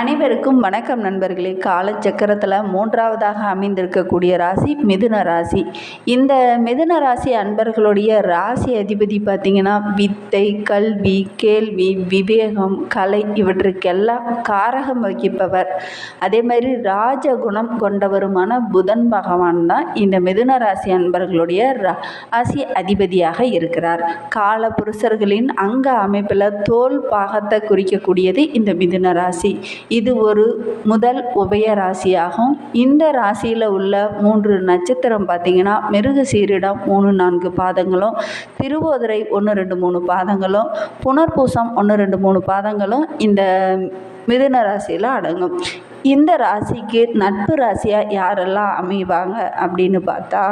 அனைவருக்கும் வணக்கம் நண்பர்களே. காலச்சக்கரத்தில் மூன்றாவதாக அமைந்திருக்கக்கூடிய ராசி மிதுன ராசி. இந்த மிதுன ராசி அன்பர்களுடைய ராசி அதிபதி பார்த்திங்கன்னா வித்தை கல்வி கேள்வி விவேகம் கலை இவற்றுக்கெல்லாம் காரகம் வகிப்பவர். அதே மாதிரி ராஜகுணம் கொண்டவருமான புதன் பகவான் தான் இந்த மிதுன ராசி அன்பர்களுடைய ராசி அதிபதியாக இருக்கிறார். கால புருஷர்களின் அங்க அமைப்பில் தோல் பாகத்தை குறிக்கக்கூடியது இந்த மிதுன ராசி. இது ஒரு முதல் உபய ராசியாகும். இந்த ராசியில் உள்ள மூன்று நட்சத்திரம் பார்த்திங்கன்னா மிருக சீரிடம் மூணு நான்கு பாதங்களும் திருவோதுரை ஒன்று ரெண்டு மூணு பாதங்களும் புனர்பூசம் ஒன்று ரெண்டு மூணு பாதங்களும் இந்த மிதுன ராசியில் அடங்கும். இந்த ராசிக்கு நட்பு ராசியாக யாரெல்லாம் அமைவாங்க அப்படின்னு பார்த்தா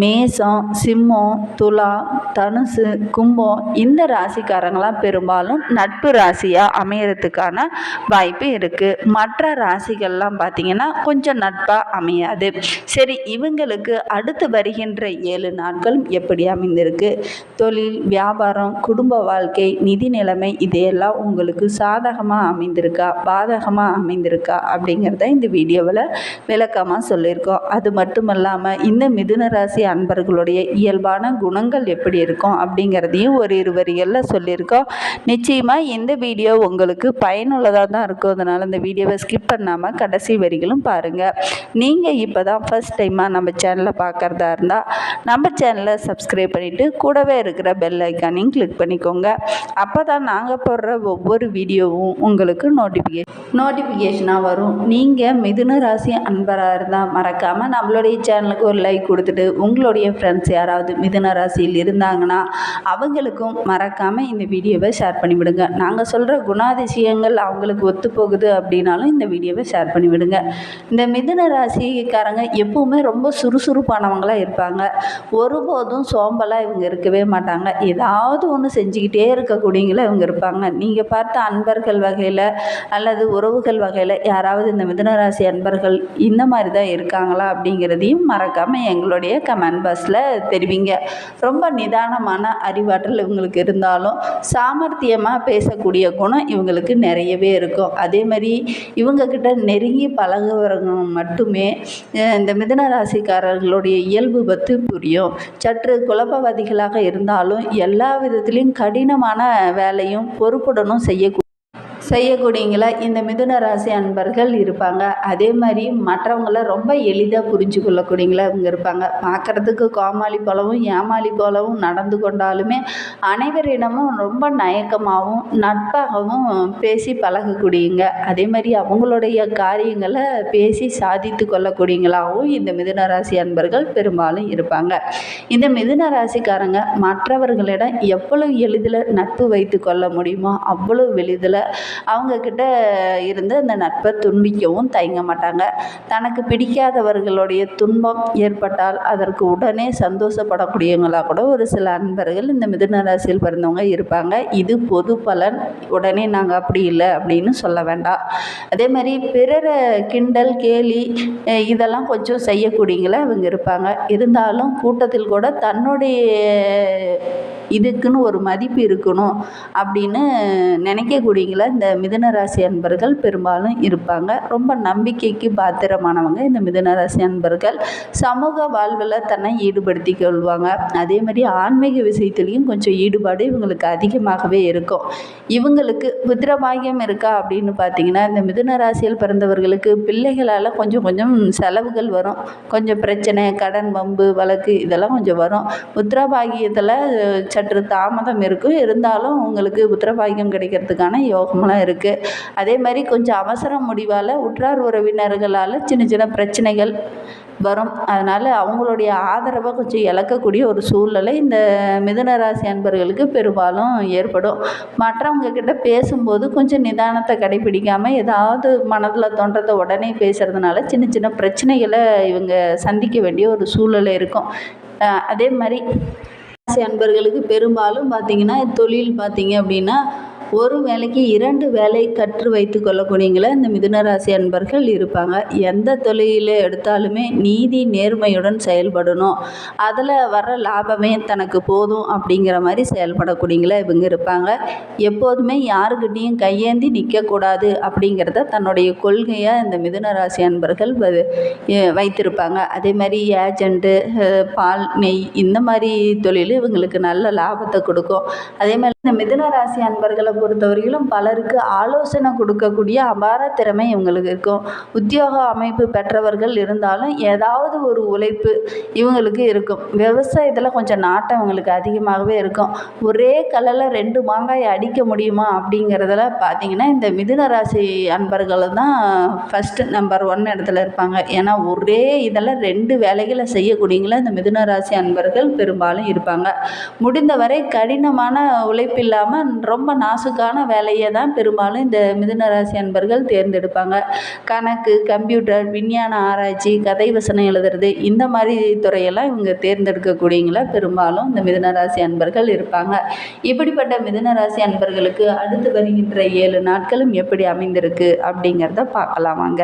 மேசம் சிம்மம் துலா தனுசு கும்பம் இந்த ராசிக்காரங்களாம் பெரும்பாலும் நட்பு ராசியாக அமையறதுக்கான வாய்ப்பு இருக்குது மற்ற ராசிகள்லாம் பார்த்திங்கன்னா கொஞ்சம் நட்பாக அமையாது. சரி இவங்களுக்கு அடுத்து வருகின்ற ஏழு நாட்களும் எப்படி அமைந்திருக்கு? தொழில் வியாபாரம் குடும்ப வாழ்க்கை நிதி நிலைமை இதையெல்லாம் உங்களுக்கு சாதகமாக அமைந்திருக்கா? பாதகமாக அமைந்திருக்கா? அப்படிங்கிறத இந்த வீடியோவில் விளக்கமாக சொல்லியிருக்கோம். அது மட்டும் இல்லாமல் இந்த மிதுன ராசி அன்பர்களுடைய இயல்பான குணங்கள் எப்படி இருக்கும் அப்படிங்கிறதையும் ஒரு இரு வரிகளில் சொல்லியிருக்கோம். நிச்சயமாக இந்த வீடியோ உங்களுக்கு பயனுள்ளதாக தான் இருக்கும். அதனால் இந்த வீடியோவை ஸ்கிப் பண்ணாமல் கடைசி வரிகளும் பாருங்கள் நீங்கள் இப்போ தான் ஃபஸ்ட் டைமாக நம்ம சேனலை பார்க்குறதா இருந்தால் நம்ம சேனலை சப்ஸ்கிரைப் பண்ணிவிட்டு கூடவே இருக்கிற பெல் ஐக்கானையும் கிளிக் பண்ணிக்கோங்க. அப்போ தான் நாங்கள் போடுற ஒவ்வொரு வீடியோவும் உங்களுக்கு நோட்டிஃபிகே நோட்டிஃபிகேஷனாக வரும். நீங்கள் மிதுன ராசி அன்பராக இருந்தால் மறக்காமல் நம்மளுடைய சேனலுக்கு ஒரு லைக் கொடுத்துட்டு உங்களுடைய ஃப்ரெண்ட்ஸ் யாராவது மிதுன ராசியில் இருந்தாங்கன்னா அவங்களுக்கும் மறக்காமல் இந்த வீடியோவை ஷேர் பண்ணிவிடுங்க. நாங்கள் சொல்கிற குணாதிசயங்கள் அவங்களுக்கு ஒத்து போகுது அப்படின்னாலும் இந்த வீடியோவை ஷேர் பண்ணிவிடுங்க. இந்த மிதுன ராசிக்காரங்க எப்பவுமே ரொம்ப சுறுசுறுப்பானவங்களாக இருப்பாங்க. ஒருபோதும் சோம்பலாக இவங்க இருக்கவே மாட்டாங்க. ஏதாவது ஒன்று செஞ்சுக்கிட்டே இருக்கக்கூடியங்களா இவங்க இருப்பாங்க. நீங்கள் பார்த்த அன்பர்கள் வகையில் அல்லது உறவுகள் வகையில் யாராவது இந்த மிதுனராசி அன்பர்கள் இந்த மாதிரி தான் இருக்காங்களா அப்படிங்கிறதையும் மறக்காமல் எங்களுடைய கமெண்ட் பாக்ஸில் தெரிவிங்க. ரொம்ப நிதானமான அறிவாற்றல் இவங்களுக்கு இருந்தாலும் சாமர்த்தியமாக பேசக்கூடிய குணம் இவங்களுக்கு நிறையவே இருக்கும். அதே மாதிரி இவங்கக்கிட்ட நெருங்கி பழகுறவங்க மட்டுமே இந்த மிதுன ராசிக்காரர்களுடைய இயல்பு பற்றி புரியும். சற்று குழப்பவாதிகளாக இருந்தாலும் எல்லா விதத்திலையும் கடினமான வேலையும் பொறுப்புடனும் செய்யக்கூடிய செய்யக்கூடியங்களா இந்த மிதுன ராசி அன்பர்கள் இருப்பாங்க. அதே மாதிரி மற்றவங்கள ரொம்ப எளிதாக புரிஞ்சு கொள்ளக்கூடியங்களா இவங்க இருப்பாங்க. பார்க்குறதுக்கு கோமாளி போலவும் ஏமாளி போலவும் நடந்து கொண்டாலுமே அனைவரிடமும் ரொம்ப நயக்கமாகவும் நட்பாகவும் பேசி பழகக்கூடியங்க அதே மாதிரி அவங்களுடைய காரியங்களை பேசி சாதித்து கொள்ளக்கூடியங்களாகவும் இந்த மிதுன ராசி அன்பர்கள் பெரும்பாலும் இருப்பாங்க. இந்த மிதுன ராசிக்காரங்க மற்றவர்களிடம் எவ்வளவு எளிதில் நட்பு வைத்து கொள்ள முடியுமோ அவ்வளவு எளிதில் அவங்கக்கிட்ட இருந்து அந்த நட்பை துண்டிக்கவும் தயங்க மாட்டாங்க. தனக்கு பிடிக்காதவர்களுடைய துன்பம் ஏற்பட்டால் அதற்கு உடனே சந்தோஷப்படக்கூடியவங்களாக கூட ஒரு சில அன்பர்கள் இந்த மிதுன ராசியில் பிறந்தவங்க இருப்பாங்க. இது பொது பலன். உடனே நாங்கள் அப்படி இல்லை அப்படின்னு சொல்ல வேண்டாம். அதே மாதிரி பிறரை கிண்டல் கேலி இதெல்லாம் கொஞ்சம் செய்யக்கூடியங்கள இவங்க இருப்பாங்க. இருந்தாலும் கூட்டத்தில் கூட தன்னுடைய இதுக்குன்னு ஒரு மதிப்பு இருக்கணும் அப்படின்னு நினைக்கக்கூடியங்கள இந்த மிதுன ராசி அன்பர்கள் பெரும்பாலும் இருப்பாங்க. ரொம்ப நம்பிக்கைக்கு பாத்திரமானவங்க இந்த மிதுன ராசி அன்பர்கள். சமூக வாழ்வில் தன்னை ஈடுபடுத்தி கொள்வாங்க. அதே மாதிரி ஆன்மீக விஷயத்துலேயும் கொஞ்சம் ஈடுபாடு இவங்களுக்கு அதிகமாகவே இருக்கும். இவங்களுக்கு புத்திரபாகியம் இருக்கா அப்படின்னு பார்த்தீங்கன்னா இந்த மிதுன ராசியில் பிறந்தவர்களுக்கு பிள்ளைகளால் கொஞ்சம் கொஞ்சம் செலவுகள் வரும். கொஞ்சம் பிரச்சனை கடன் வம்பு வழக்கு இதெல்லாம் கொஞ்சம் வரும். புத்திரபாகியத்தில் சற்று தாமதம் இருக்கும் இருந்தாலும் உங்களுக்கு புத்திரபாகியம் கிடைக்கிறதுக்கான யோகமெல்லாம் இருக்குது அதே மாதிரி கொஞ்சம் அவசர முடிவால் உற்றார் உறவினர்களால் சின்ன சின்ன பிரச்சனைகள் வரும். அதனால் அவங்களுடைய ஆதரவை கொஞ்சம் இழக்கக்கூடிய ஒரு சூழ்நிலை இந்த மிதுன ராசி அன்பர்களுக்கு பெரும்பாலும் ஏற்படும். மற்றவங்க கிட்ட பேசும்போது கொஞ்சம் நிதானத்தை கடைபிடிக்காமல் ஏதாவது மனதில் தோன்றதை உடனே பேசுகிறதுனால சின்ன சின்ன பிரச்சனைகளை இவங்க சந்திக்க வேண்டிய ஒரு சூழ்நிலை இருக்கும். அதே மாதிரி ராசி அன்பர்களுக்கு பெரும்பாலும் பார்த்திங்கன்னா தொழில் பார்த்திங்க அப்படின்னா ஒரு வேலைக்கு இரண்டு வேலை கற்று வைத்து கொள்ளக்கூடியங்கள இந்த மிதுனராசி அன்பர்கள் இருப்பாங்க. எந்த தொழிலில் எடுத்தாலுமே நீதி நேர்மையுடன் செயல்படணும். அதில் வர்ற லாபமே தனக்கு போதும் அப்படிங்கிற மாதிரி செயல்படக்கூடியவங்கள இவங்க இருப்பாங்க. எப்போதுமே யாருக்கிட்டேயும் கையேந்தி நிற்கக்கூடாது அப்படிங்கிறத தன்னுடைய கொள்கையாக இந்த மிதுனராசி அன்பர்கள் வைத்திருப்பாங்க. அதே மாதிரி ஏஜெண்ட்டு பால் நெய் இந்த மாதிரி தொழில் இவங்களுக்கு நல்ல லாபத்தை கொடுக்கும். அதே மாதிரி இந்த மிதுன ராசி அன்பர்களை பொறுத்தவரையிலும் பலருக்கு ஆலோசனை கொடுக்கக்கூடிய அபார திறமை இவங்களுக்கு இருக்கும். உத்தியோக அமைப்பு பெற்றவர்கள் இருந்தாலும் ஏதாவது ஒரு உழைப்பு இவங்களுக்கு இருக்கும். விவசாயத்தில் கொஞ்சம் நாட்டம் இவங்களுக்கு அதிகமாகவே இருக்கும். ஒரே கல்லில் ரெண்டு மாங்காய் அடிக்க முடியுமா அப்படிங்கிறதுல பார்த்தீங்கன்னா இந்த மிதுன ராசி அன்பர்கள் தான் ஃபஸ்ட்டு நம்பர் ஒன் இடத்துல இருப்பாங்க. ஏன்னா ஒரே இதில் ரெண்டு வேலைகளை செய்யக்கூடியவங்கள இந்த மிதுன ராசி அன்பர்கள் பெரும்பாலும் இருப்பாங்க. முடிந்தவரை கடினமான உழைப்பு இல்லாமல் ரொம்ப அதுக்கான வேலையை தான் பெரும்பாலும் இந்த மிதுன ராசி அன்பர்கள் தேர்ந்தெடுப்பாங்க. கணக்கு கம்ப்யூட்டர் விஞ்ஞான ஆராய்ச்சி கதை வசனம் எழுதுறது இந்த மாதிரி துறையெல்லாம் இவங்க தேர்ந்தெடுக்கக்கூடியவங்கள பெரும்பாலும் இந்த மிதுன ராசி அன்பர்கள் இருப்பாங்க. இப்படிப்பட்ட மிதுன ராசி அன்பர்களுக்கு அடுத்து வருகின்ற ஏழு நாட்களும் எப்படி அமைந்திருக்கு அப்படிங்கிறத பார்க்கலாம் வாங்க.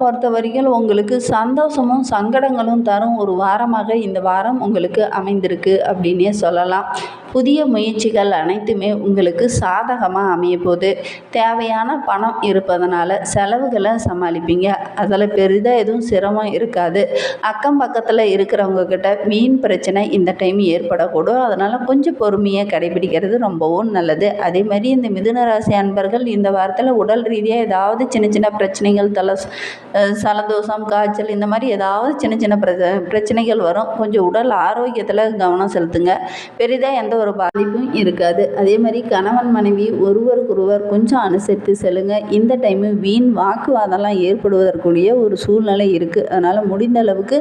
பொறுத்த வரைக்கும் உங்களுக்கு சந்தோஷமும் சங்கடங்களும் தரும் ஒரு வாரமாக இந்த வாரம் உங்களுக்கு அமைந்திருக்கு அப்படின்னே சொல்லலாம். புதிய முயற்சிகள் அனைத்துமே உங்களுக்கு சாதகமாக அமைய போகுது. தேவையான பணம் இருப்பதனால செலவுகளை சமாளிப்பீங்க. அதில் பெரிதாக எதுவும் சிரமம் இருக்காது. அக்கம் பக்கத்தில் இருக்கிறவங்க கிட்ட வீண் பிரச்சனை இந்த டைம் ஏற்படக்கூடும். அதனால் கொஞ்சம் பொறுமையை கடைபிடிக்கிறது ரொம்பவும் நல்லது. அதே மாதிரி இந்த மிதுன ராசி அன்பர்கள் இந்த வாரத்தில் உடல் ரீதியாக ஏதாவது சின்ன சின்ன பிரச்சனைகள் தலை சலந்தோஷம் காய்ச்சல் இந்த மாதிரி ஏதாவது சின்ன சின்ன பிர பிரச்சனைகள் வரும். கொஞ்சம் உடல் ஆரோக்கியத்தில் கவனம் செலுத்துங்க. பெரிதாக எந்த ஒரு பாதிப்பும் இருக்காது. அதே மாதிரி கணவன் மனைவி ஒருவருக்கொருவர் கொஞ்சம் அனுசரித்து செல்லுங்க. இந்த டைமு வீண் வாக்குவாதம்லாம் ஏற்படுவதற்குரிய ஒரு சூழ்நிலை இருக்குது அதனால் முடிந்த அளவுக்கு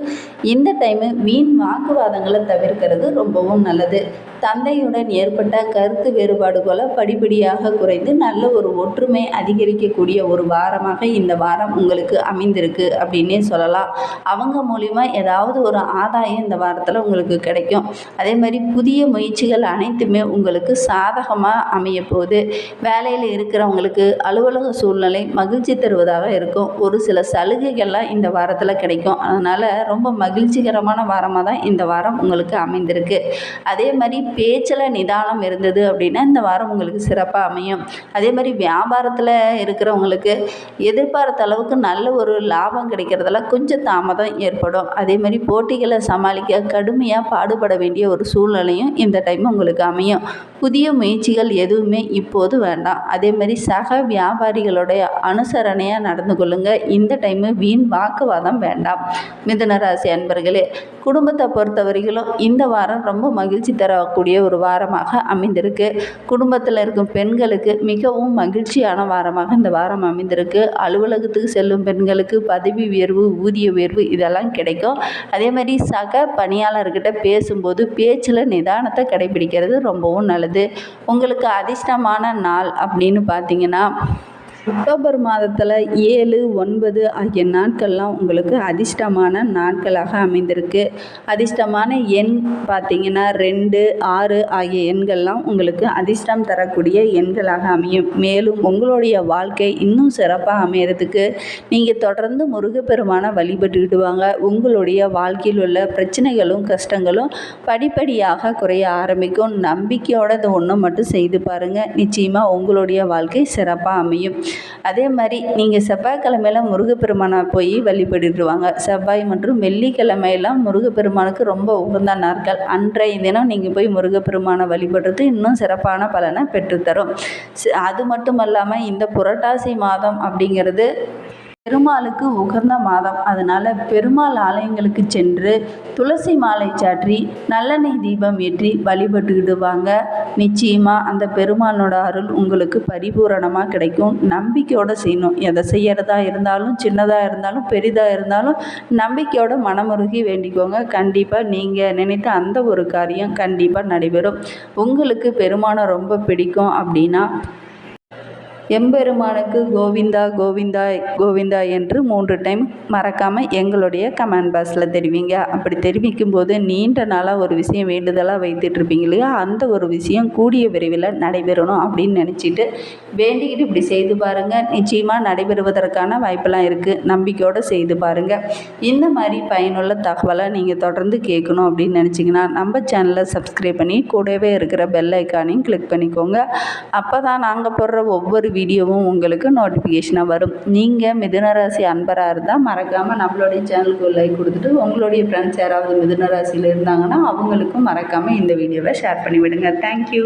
இந்த டைமு வீண் வாக்குவாதங்களை தவிர்க்கிறது ரொம்பவும் நல்லது. தந்தையுடன் ஏற்பட்ட கருத்து வேறுபாடுகளை படிப்படியாக குறைந்து நல்ல ஒரு ஒற்றுமை அதிகரிக்கக்கூடிய ஒரு வாரமாக இந்த வாரம் உங்களுக்கு அமைந்திருக்கு அப்படின்னே சொல்லலாம். அவங்க மூலிமா ஏதாவது ஒரு ஆதாயம் இந்த வாரத்தில் உங்களுக்கு கிடைக்கும். அதே மாதிரி புதிய முயற்சிகள் அனைத்துமே உங்களுக்கு சாதகமாக அமைய போகுது வேலையில் இருக்கிறவங்களுக்கு அலுவலக சூழ்நிலை மகிழ்ச்சி தருவதாக இருக்கும். ஒரு சில சலுகைகள்லாம் இந்த வாரத்தில் கிடைக்கும். அதனால் ரொம்ப மகிழ்ச்சிகரமான வாரமாக தான் இந்த வாரம் உங்களுக்கு அமைந்திருக்கு. அதே மாதிரி பேச்சில் நிதானம் இருந்தது அப்படின்னா இந்த வாரம் உங்களுக்கு சிறப்பாக அமையும். அதே மாதிரி வியாபாரத்தில் இருக்கிறவங்களுக்கு எதிர்பார்த்த அளவுக்கு நல்ல ஒரு லாபம் கிடைக்கிறதுல கொஞ்சம் தாமதம் ஏற்படும். அதே மாதிரி போட்டிகளை சமாளிக்க கடுமையாக பாடுபட வேண்டிய ஒரு சூழ்நிலையும் இந்த டைம் உங்களுக்கு அமையும். புதிய முயற்சிகள் எதுவுமே இப்போது வேண்டாம். அதே மாதிரி சக வியாபாரிகளுடைய அனுசரணையாக நடந்து கொள்ளுங்க. இந்த டைமு வீண் வாக்குவாதம் வேண்டாம். மிதுனராசி அன்பர்களே குடும்பத்தை பொறுத்தவரையிலும் இந்த வாரம் ரொம்ப மகிழ்ச்சி தரக்கூடிய ஒரு வாரமாக அமைந்திருக்கு. குடும்பத்தில் இருக்கும் பெண்களுக்கு மிகவும் மகிழ்ச்சியான வாரமாக இந்த வாரம் அமைந்திருக்கு. அலுவலகத்துக்கு செல்லும் பெண்களுக்கு பதவி உயர்வு ஊதிய உயர்வு இதெல்லாம் கிடைக்கும். அதே மாதிரி சக பணியாளர்கிட்ட பேசும்போது பேச்சில் நிதானத்தை கடைபிடிக்கிறது ரொம்பவும் நல்லது. உங்களுக்கு அதிர்ஷ்டமான நாள் அப்படின்னு பார்த்தீங்கன்னா அக்டோபர் மாதத்தில் ஏழு ஒன்பது ஆகிய நாட்கள்லாம் உங்களுக்கு அதிர்ஷ்டமான நாட்களாக அமைந்திருக்கு. அதிர்ஷ்டமான எண் பார்த்தீங்கன்னா ரெண்டு ஆறு ஆகிய எண்கள்லாம் உங்களுக்கு அதிர்ஷ்டம் தரக்கூடிய எண்களாக அமையும். மேலும் உங்களுடைய வாழ்க்கை இன்னும் சிறப்பாக அமையறதுக்கு நீங்கள் தொடர்ந்து முருகப்பெருமானை வழிபட்டுக்கிட்டு வாங்க. உங்களுடைய வாழ்க்கையில் உள்ள பிரச்சனைகளும் கஷ்டங்களும் படிப்படியாக குறைய ஆரம்பிக்கும். நம்பிக்கையோட அதை ஒன்று மட்டும் செய்து பாருங்கள் நிச்சயமாக உங்களுடைய வாழ்க்கை சிறப்பாக அமையும். அதே மாதிரி நீங்கள் செவ்வாய்க்கிழமையில முருகப்பெருமானை போய் வழிபடுவாங்க செவ்வாய் மற்றும் வெள்ளிக்கிழமையெல்லாம் முருகப்பெருமானுக்கு ரொம்ப உகந்த நாட்கள். அன்றைய தினம் நீங்கள் போய் முருகப்பெருமானை வழிபடுறது இன்னும் சிறப்பான பலனை பெற்றுத்தரும். அது மட்டும் இல்லாமல் இந்த புரட்டாசி மாதம் அப்படிங்கிறது பெருமாளுக்கு உகந்த மாதம். அதனால் பெருமாள் ஆலயங்களுக்கு சென்று துளசி மாலை சாற்றி நல்லெண்ணெய் தீபம் ஏற்றி வழிபட்டுக்கிட்டு வாங்க நிச்சயமாக அந்த பெருமாளோட அருள் உங்களுக்கு பரிபூரணமாக கிடைக்கும். நம்பிக்கையோடு செய்யணும். எதை செய்யறதா இருந்தாலும் சின்னதாக இருந்தாலும் பெரிதாக இருந்தாலும் நம்பிக்கையோட மனமுருகி வேண்டிக்கோங்க. கண்டிப்பாக நீங்கள் நினைத்த அந்த ஒரு காரியம் கண்டிப்பாக நடைபெறும். உங்களுக்கு பெருமானம் ரொம்ப பிடிக்கும் அப்படின்னா எம்பெருமானுக்கு கோவிந்தா கோவிந்தா கோவிந்தா என்று மூன்று டைம் மறக்காமல் எங்களுடைய கமெண்ட் பாக்ஸில் தெரிவிங்க. அப்படி தெரிவிக்கும் போது நீண்ட நாளாக ஒரு விஷயம் வேண்டுதலாக வைத்துட்ருப்பீங்க இல்லையா? அந்த ஒரு விஷயம் கூடிய விரைவில் நடைபெறணும் அப்படின்னு நினச்சிட்டு வேண்டிக்கிட்டு இப்படி செய்து பாருங்கள் நிச்சயமாக நடைபெறுவதற்கான வாய்ப்பெல்லாம் இருக்குது நம்பிக்கையோடு செய்து பாருங்கள் இந்த மாதிரி பயனுள்ள தகவலை நீங்கள் தொடர்ந்து கேட்கணும் அப்படின்னு நினச்சிங்கன்னா நம்ம சேனலை சப்ஸ்கிரைப் பண்ணி கூடவே இருக்கிற பெல் ஐக்கானையும் கிளிக் பண்ணிக்கோங்க. அப்போ தான் நாங்கள் போடுற ஒவ்வொரு வீடியோவும் உங்களுக்கு நோட்டிஃபிகேஷனாக வரும். நீங்கள் மிதுனராசி அன்பராக இருந்தால் மறக்காமல் நம்மளுடைய சேனலுக்கு ஒரு லைக் கொடுத்துட்டு உங்களுடைய ஃப்ரெண்ட்ஸ் யாராவது மிதுனராசியில் இருந்தாங்கன்னா அவங்களுக்கும் மறக்காமல் இந்த வீடியோவை ஷேர் பண்ணிவிடுங்க. தேங்க்யூ